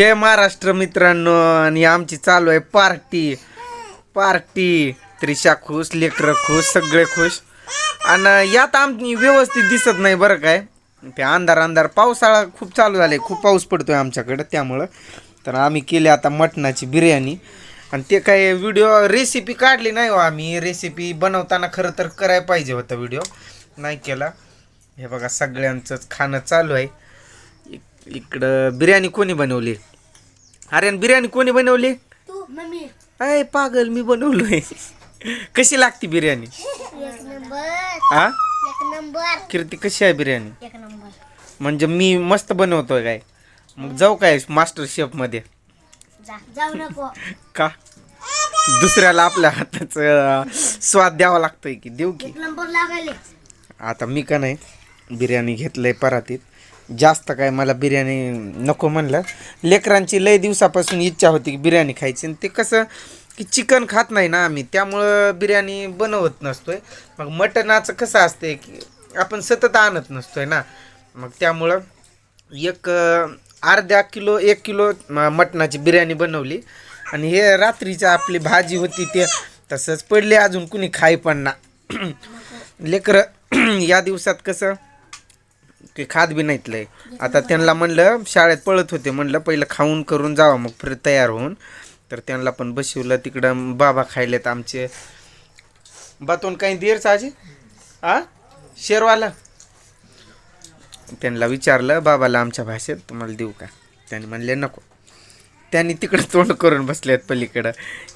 जय महाराष्ट्र मित्रांनो आणि आमची चालू आहे पार्टी. पार्टी. त्रिशा खुश लेकरं खुश सगळे खुश. आणि यात आमची व्यवस्थित दिसत नाही बरं काय. ते अंधार अंधार पावसाळा खूप चालू झाले खूप पाऊस पडतोय आमच्याकडं त्यामुळं. तर आम्ही केले आता मटणाची बिर्याणी. आणि ते काय व्हिडिओ रेसिपी काढली नाही हो आम्ही. रेसिपी बनवताना खरं तर करायला पाहिजे होता व्हिडिओ नाही केला. हे बघा सगळ्यांचंच खाणं चालू आहे. इक- इकडं बिर्याणी कोणी बनवली? अरे आणि बिर्याणी कोणी बनवली? तू मम्मी. अय पागल मी बनवलोय. कशी लागते बिर्याणी? एक नंबर. हा एक नंबर. कीर्ती कशी आहे बिर्याणी? एक नंबर. म्हणजे मी मस्त बनवतोय काय? मग जाऊ काय मास्टर शेफमध्ये? जा जाऊ नको. का? दुसऱ्याला आपल्या हाताचं स्वाद द्यावा लागतोय की देऊ की. एक नंबर लागायले. आता मी का नाही बिर्याणी घेतलंय परातीत. जास्त काय मला बिर्याणी नको म्हणलं. लेकरांची लय दिवसापासून इच्छा होती की बिर्याणी खायची. आणि ते कसं की चिकन खात नाही ना आम्ही त्यामुळं बिर्याणी बनवत नसतोय. मग मटणाचं कसं असते की आपण सतत आणत नसतोय ना. मग त्यामुळं एक अर्ध्या किलो एक किलो मटनाची मटणाची बिर्याणी बनवली. आणि हे रात्रीची आपली भाजी होती ते तसंच पडले. अजून कुणी खाई पण ना. लेकरं या दिवसात कसं की खात बी नाहीत लय. आता त्यांना म्हणलं शाळेत पळत होते म्हणलं पहिलं खाऊन करून जावं मग फिर तयार होऊन. तर त्यांना पण बसवलं तिकडं बाबा खायलेत आमचे. बातून काही देर आजी आ? शेरवाला? त्यांना विचारलं बाबाला आमच्या भाषेत तुम्हाला देऊ का? त्यांनी म्हणले नको. त्यांनी तिकडं तोंड करून बसले आहेत पलीकडं.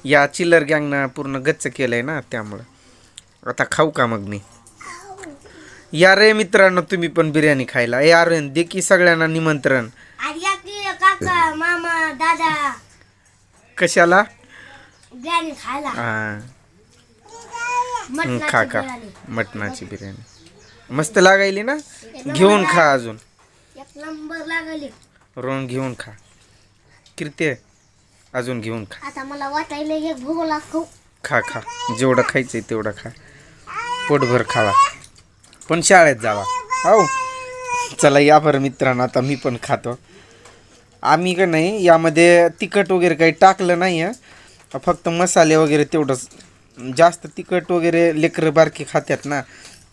या चिल्लर गँगनं पूर्ण गच्च केलंय ना त्यामुळं. आता खाऊ का मग मी? या रे मित्रांनो तुम्ही पण बिर्याणी खायला. या रे दे की सगळ्यांना निमंत्रण. आज या की काका मामा दादा. कशाला? बिर्याणी खायला. हा. मटणाची खा का बिर्याणी. मटणाची बिर्याणी. मस्त लागायली ना? घेऊन खा अजून. एक नंबर लागायले रोण घेऊन खा. किरते अजून घेऊन खा. आता मला वाटायला खा खा. जेवढं खायचंय तेवढं खा. पोटभर खावा. पण शाळेत जावा. हो चला या बरं मित्रांनो आता मी पण खातो. आम्ही का नाही यामध्ये तिखट वगैरे काही टाकलं नाही आहे. फक्त मसाले वगैरे तेवढंच. जास्त तिखट वगैरे लेकरं बारकी खात्यात ना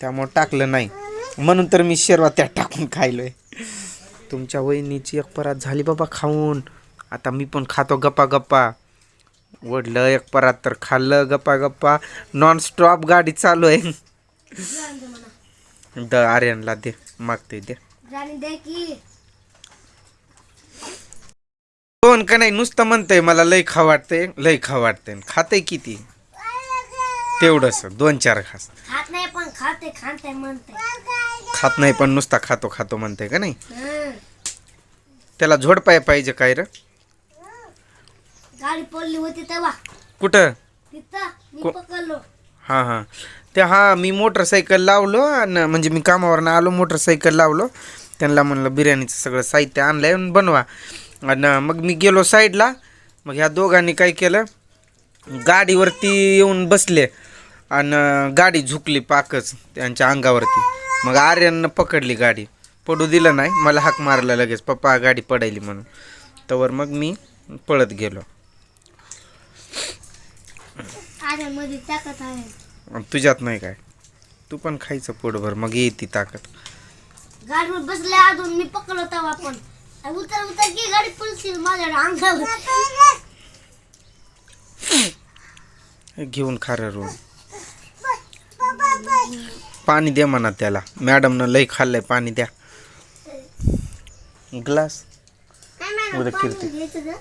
त्यामुळं टाकलं नाही. म्हणून तर मी शेरवा त्यात टाकून खायलोय. तुमच्या वहिनीची एक परात झाली बाबा खाऊन. आता मी पण खातो गप्पा गप्पा. वडलं एक परात तर खाल्लं गप्पा गप्पा. नॉनस्टॉप गाडी चालू आहे. द आर्यनला दे मागते दे. दे की. नाही नुसतं म्हणतंय मला लय खा वाटतंय लय खा वाटतंय. खाते किती? तेवढंच दोन चार खास खात नाही पण खाते खाते म्हणते. खात नाही पण नुसता खातो खातो म्हणते का नाही. त्याला झोडपाय पाहिजे काय र? गाडी पडली होती तेव्हा. कुठं? तिथं मी पकडलो. हां हां. ते हां मी मोटरसायकल लावलो आणि म्हणजे मी कामावरनं आलो मोटरसायकल लावलो. त्यांना म्हणलं बिर्याणीचं सगळं साहित्य आणलं आहे बनवा. आणि मग मी गेलो साईडला. मग ह्या दोघांनी काय केलं गाडीवरती येऊन बसले आणि गाडी झुकली पाकच त्यांच्या अंगावरती. मग आर्यानं पकडली गाडी. पडू दिलं नाही मला हाक मारला लगेच पप्पा गाडी पडायली म्हणून. तवर मग मी पळत गेलो. अरे मध्ये ताकद आहे. आणि तुझ्यात नाही काय? तू पण खायचं पोटभर मग येते ताकद. गाडीवर बसले अजून मी पकडलो तेव्हा पण. आणि उतर उतर की गाडी पळशील माझ्या अंगावर. घेऊन खा रे रोज. पाणी दे म्हणा त्याला. मॅडमनं लई खाल्लंय पाणी द्या. ग्लास. नाही, उद्या पाणी कीर्ती. घ्यायचं गं.